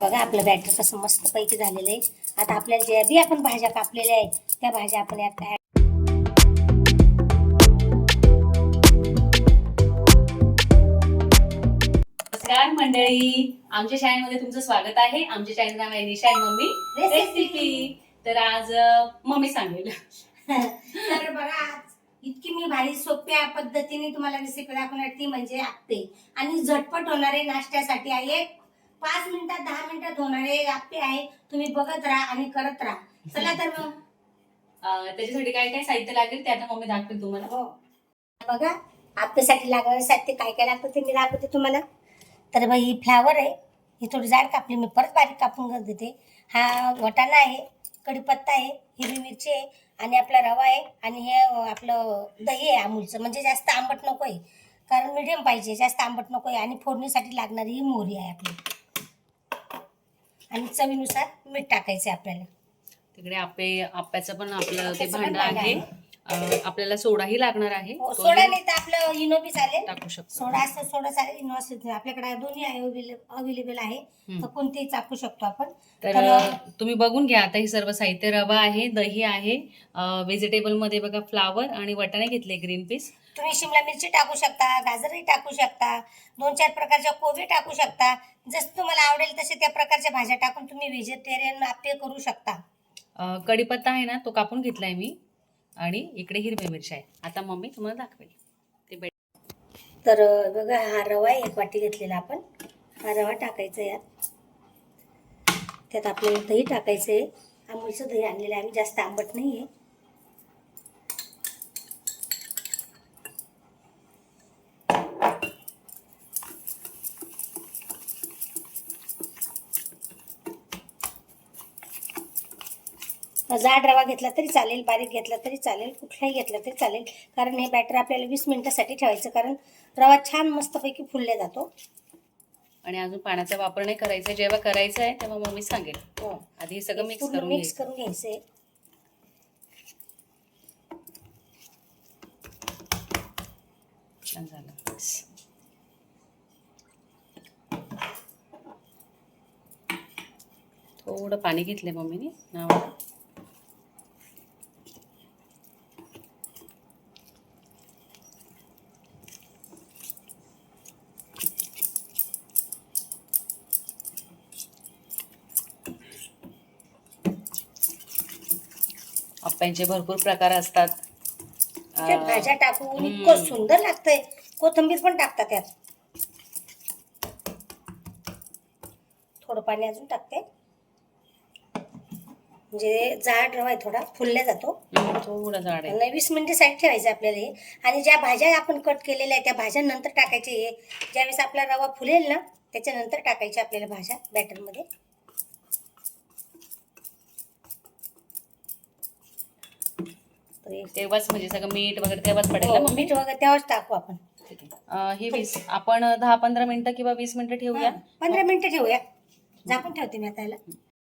बघा आपलं बॅटर कसं मस्त पैकी झालेलं आहे. आता आपल्याला ज्या बी आपण भाज्या कापलेल्या आहेत त्या भाज्या आपण यात नमस्कार मंडळी. आमच्या चॅनलमध्ये तुमचं स्वागत आहे. आमच्या चॅनल नाव आहे निशा मम्मी. रेसिपी तर आज मम्मी सांगेल. तर बघा आज इतकी मी भारी सोप्या पद्धतीने तुम्हाला रेसिपी दाखवणार ती म्हणजे आप्पे आणि झटपट होणारे नाश्त्यासाठी आहे पाच मिनिटात दहा मिनिटात होणारे आप्पे आहे. तुम्ही बघत राहा आणि करत राहा. चला तर मग. अं, त्याच्यासाठी काय काय साहित्य लागेल ते आता मम्मी दाखवेल तुम्हाला. हो. बघा आप्पेसाठी लागणारे साहित्य काय काय लागतं ते मी दाखवते तुम्हाला. तर बघ ही फ्लावर आहे. ही थोडी जाड कापली मी परत बारीक कापून कर देते. हा वटाणा आहे कढीपत्ता आहे हिरवी मिरची आहे आणि आपला रवा आहे आणि हे अं, आपलं दही आहे अमूलचं. म्हणजे जास्त आंबट नको आहे कारण मिडियम पाहिजे जास्त आंबट नको आहे आणि फोडणीसाठी लागणारी ही मोहरी आहे आपली. आणि चवीनुसार मीठ टाकायचं आपल्याला. तिकडे आप्पे आप्याचं पण आपलं ते भांडं आहे. आपल्याला सोडाही लागणार आहे. हो, सोडा नाही तर आपलं इनो बी चालेल. टाकू शकतो. सोडा असतं सोडा चालेल. इनो असेल आपल्याकडे दोन्ही आहे अवेलेबल आहे. तर कोणतेही चाकू शकतो आपण. तर तुम्ही बघून घ्या आता हे सर्व साहित्य रवा आहे दही आहे व्हेजिटेबलमध्ये बघा फ्लावर आणि वटाणे घेतले ग्रीन पीस तुम्ही शिमला मिरची टाकू शकता गाजरही टाकू शकता दोन चार प्रकारच्या कोबी टाकू शकता. जसं तुम्हाला आवडेल तसे त्या प्रकारच्या भाज्या टाकून तुम्ही व्हेजिटेरियन आप्पे करू शकता. कढीपत्ता आहे ना तो कापून घेतलाय मी. आणि इकडे हिरव्या मिरच्या आहे. आता मम्मी तुम्हाला दाखवेल. ते बेट तर बघा हा रवा आहे एक वाटी घेतलेला आपण. हा रवा टाकायचा यात. त्यात आपल्याला दही टाकायचं आहे आंबूलचं दही आणलेलं आहे. आम्ही जास्त आंबट नाही आहे जाड रवा घेतला तरी चालेल बारीक घेतला तरी चालेल कुठलाही घेतला तरी चालेल. कारण हे बॅटर आपल्याला वीस मिनिटासाठी ठेवायचं कारण रवा छान मस्तपैकी फुलला जातो. आणि अजून पाण्याचा वापर नाही करायचा जेव्हा करायचं आहे तेव्हा मम्मी सांगेल. हो. आधी सगळं मिक्स पूर्ण करून मिक्स घ्यायचं. करून छान झालं. थोडं पाणी घेतलंय मम्मीने नावाला आप्यांचे भरपूर प्रकार असतात. त्यात अं, भाज्या टाकून. इतकं सुंदर लागतंय. कोथिंबीर पण टाकतात त्यात. थोडं पाणी अजून टाकते. म्हणजे जाड रवा थोडा फुलल्या जातो. थोडं जाड आहे. वीस मिनिटे साईड ठेवायचं आपल्याला हे. आणि ज्या भाज्या आपण कट केलेल्या आहेत त्या भाज्या नंतर टाकायचे हे. ज्यावेळेस आपला रवा फुलेल ना त्याच्यानंतर टाकायच्या आपल्याला भाज्या बॅटरमध्ये तर हे- तेव्हाच म्हणजे सगळं मीठ वगैरे तेव्हाच पडेल ना हो, मम्मी? मीठ वगैरे तेव्हाच टाकू आपण. अं, हे वीस. आपण दहा पंधरा मिनिटं किंवा वीस मिनिटं ठेवूया. पंधरा मिनिटं ठेवूया. झाकून ठेवते मी आता याला.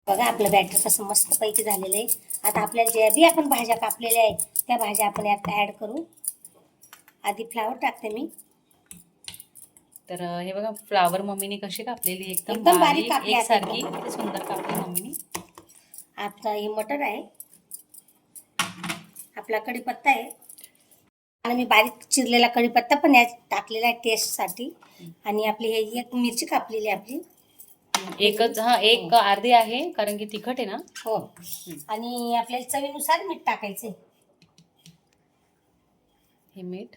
बघा आपलं बॅटर कसं मस्त पैकी झालेलं आहे. आता आपल्याला ज्या बी आपण भाज्या कापलेल्या आहेत त्या भाज्या आपण यात ऍड करू. आधी फ्लावर टाकते मी. तर अं, हे बघा फ्लावर मम्मीने कशी कापलेली एकदम एकदम बारीक बारीक कापली एकसारखी. किती सुंदर कापली मम्मीने. आता हे मटर आहे. आपला कढीपत्ता आहे. आणि मी बारीक चिरलेला कढीपत्ता पण यात टाकलेला आहे टेस्टसाठी आणि आपली हे एक मिरची कापलेली आहे आपली. एकच हा एक अर्धी आहे कारण की तिखट आहे ना? हो. आणि आपल्याला चवीनुसार मीठ टाकायचे हे मीठ.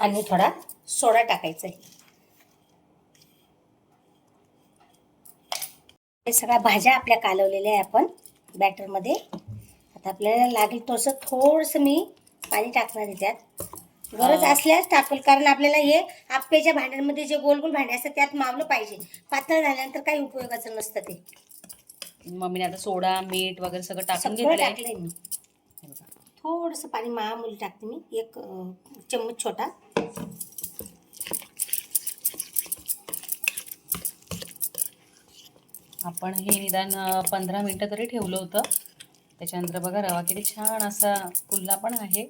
आणि थोडा सोडा टाकायचा आहे हे सगळ्या भाज्या आपल्या कालवलेल्या आहे आपण बॅटरमध्ये. आता आपल्याला लागेल तसं थोडंसं मी पाणी टाकणार आहे त्यात. गरज. असल्यास टाकेल कारण आपल्याला हे आप्याच्या भांड्यांमध्ये जे गोल गोल भांडे असतात त्यात मावलं पाहिजे. पातळ झाल्यानंतर काही उपयोगाचं नसतं ते. मम्मीने आता सोडा मीठ वगैरे सगळं टाकून टाकलंय मी. थोडंसं पाणी मामुली टाकते मी. एक चम्मच छोटा. आपण हे निदान पंधरा मिनटं तरी ठेवलं होतं. त्याच्यानंतर बघा रवा किती छान असा कुल्ला पण आहे.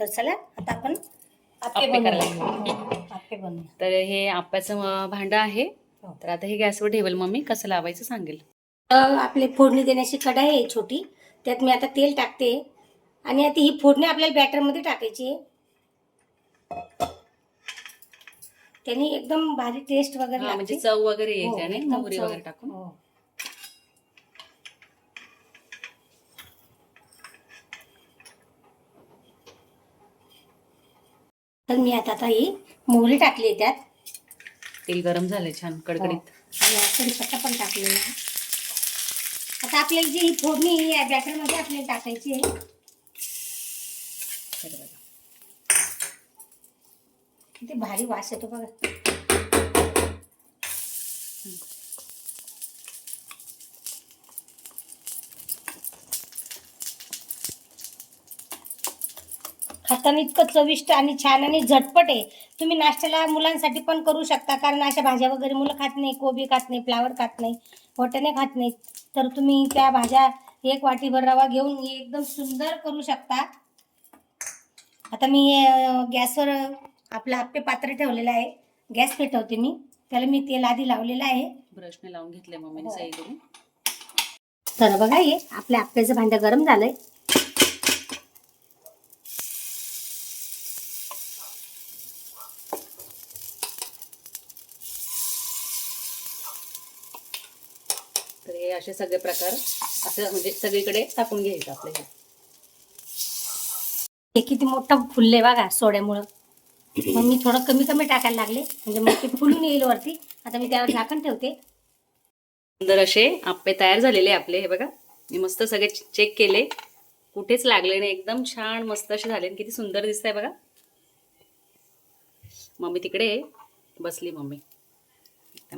तर चला आता आपण आपण करायला हो, तर हे आप्याचं भांडं आहे. हो. तर आता हे गॅसवर ठेवेल. मम्मी कसं लावायचं सांगेल? आपले फोडणी देण्याची कढाई आहे छोटी. त्यात मी आता तेल टाकते. आणि आता ही फोडणी आपल्याला बॅटरमध्ये टाकायची आहे. त्यांनी एकदम भारी टेस्ट वगैरे हा, म्हणजे चव वगैरे हो, येते आणि एकदम मोहरी चव. वगैरे टाकून. तर मी आता आता ही मोहरी टाकली त्यात. तेल गरम झालंय छान कडकडीत. हो. आणि कढीपत्ता पण टाकलेला आता आपल्याला जी ही फोडणी या बॅटरमध्ये आपल्याला टाकायची आहे. हे. किती भारी वास येतो बघा. खाताना इतकं चविष्ट आणि छान आणि झटपट आहे. तुम्ही नाश्त्याला मुलांसाठी पण करू शकता कारण अशा भाज्या वगैरे मुलं खात नाही कोबी खात नाही फ्लावर खात नाही वाटाणे खात नाहीत तर तुम्ही त्या भाज्या एक वाटीभर रवा घेऊन एकदम सुंदर करू शकता. आता मी गॅसवर आपलं आप्पे पात्र ठेवलेलं आहे. गॅस पेटवते मी. त्याला मी तेल आधी लावलेलं आहे. ब्रशने लावून घेतले मम्मीने हो. सही करून. तर बघा हे आपल्या आप्याचं भांडं गरम झालंय. हे असे सगळे प्रकार असं म्हणजे सगळीकडे टाकून घ्यायचं आपलं हे. हे किती मोठं फुलले बघा सोड्यामुळं. मग मी थोडं कमी कमी टाकायला लागले. म्हणजे मग ते फुलून येईल वरती. आता मी त्यावर झाकण ठेवते. सुंदर असे आप्पे तयार झालेले आपले. हे बघा मी मस्त सगळे चेक केले. कुठेच लागले नाही. एकदम छान मस्त असे झाले किती सुंदर दिसत आहे बघा. मम्मी तिकडे बसली मम्मी.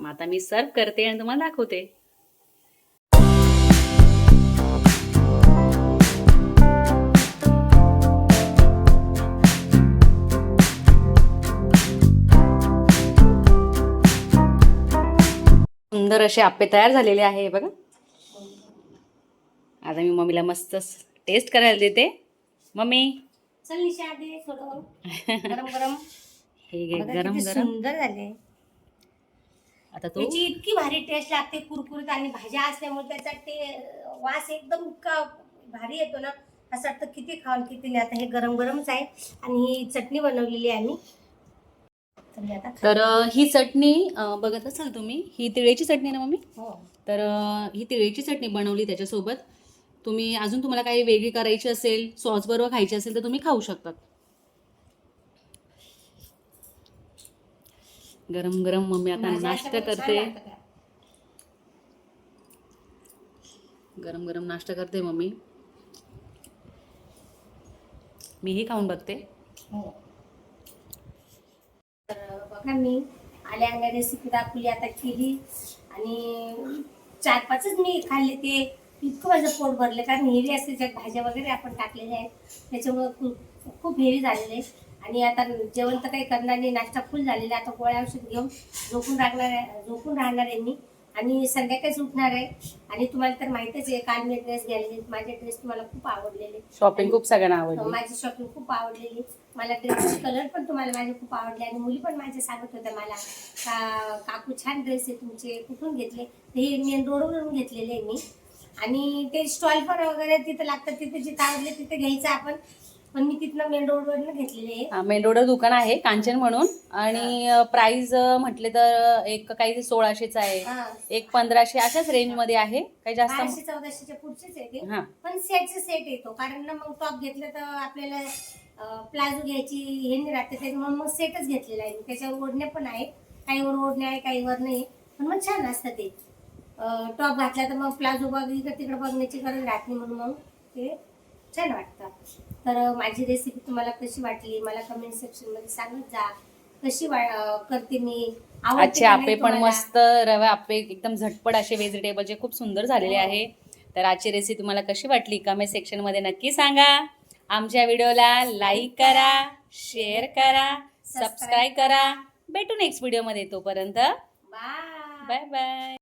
आता मी सर्व करते आणि तुम्हाला दाखवते. सुंदर असे आप्पे तयार झालेले आहे हे बघा. आता मी मम्मीला मस्त टेस्ट करायला देते. मम्मी. चल निशा दे थोडं गरम गरम. हे घे गरम सुंदर झाले. आता तू त्याची इतकी भारी टेस्ट लागते कुरकुरीत आणि भाज्या असल्यामुळे त्याचा ते वास एकदम इतका भारी येतो ना. असं वाटतं किती खाऊन किती नाही. आता हे गरम गरमच आहे. आणि ही चटणी बनवलेली आहे आम्ही. तर ही चटणी बघत असाल तुम्ही ही तिळेची चटणी ना मम्मी? हो. तर ही तिळेची चटणी बनवली त्याच्यासोबत. तुम्ही अजून तुम्हाला काही वेगळी करायची असेल सॉस बरोबर खायची असेल तर तुम्ही खाऊ शकतात. गरम गरम मम्मी आता भाज्या नाश्ता करते. गरम गरम नाश्ता करते मम्मी. मीही खाऊन बघते. हो. तर मी आल्या अंगा रेसिपी दाखवली आता केली. आणि चार पाचच मी खाल्ले ते इतकं माझं पोट भरलं. कारण हेवी असते ज्यात भाज्या वगैरे आपण टाकलेल्या आहेत. त्याच्यामुळं खूप खूप हेवी झालेले आहे आणि आता जेवण तर काही करणार नाही नाश्ता फुल झालेला आता गोळ्या औषध घेऊन झोपून राहणार आहे झोपून राहणार आहे मी. आणि संध्याकाळीच उठणार आहे. आणि तुम्हाला तर माहितच आहे काल मी ड्रेस घ्यायला माझे ड्रेस तुम्हाला खूप आवडलेले. शॉपिंग खूप सगळ्यांना आवडली. माझी शॉपिंग खूप आवडलेली. मला ड्रेसचे कलर पण तुम्हाला माझे खूप आवडले आणि मुली पण माझ्या सांगत होत्या मला का काकू छान ड्रेस आहे तुमचे. कुठून घेतले? हे मेन रोडवरून घेतलेले आहे मी. आणि ते स्टॉल पण वगैरे तिथं लागतात तिथे जिथं आवडले तिथे घ्यायचं आपण. पण मी तिथनं मेन रोडवरून घेतलेले आहे. मेन रोडवर दुकान आहे कांचन म्हणून. आणि प्राइस म्हटले तर एक काही सोळाशेच आहे. एक पंधराशे अशाच रेंजमध्ये आहे. काही जास्त चौदाशेच्या पुढचेच आहे ते. हा. पण सेटचे सेट येतो. कारण ना मग टॉप घेतलं तर आपल्याला प्लाझो घ्यायची हे नाही राहते. त्याच्यामुळे मग सेटच घेतलेला आहे. त्याच्यावर ओढणे पण आहे काहीवर ओढणे आहे काहीवर नाही. पण मग छान असतं ते. टॉप घातला तर मग प्लाझो बघ इकडे तिकडे बघण्याची गरज राहत नाही म्हणून मग ते छान वाटतं. तर माझी रेसिपी तुम्हाला कशी वाटली? मला कमेंट सेक्शनमध्ये सांगत जा. कशी करते मी? आजचे का आपे पण? मस्त रवा आपे एकदम झटपट असे व्हेजिटेबलचे खूप सुंदर झालेले हो. आहे. तर आजची रेसिपी तुम्हाला कशी वाटली? कमेंट सेक्शनमध्ये नक्की सांगा. आमच्या व्हिडिओला लाईक करा शेअर करा सबस्क्राईब करा. भेटू नेक्स्ट व्हिडिओमध्ये तोपर्यंत. Bye bye bye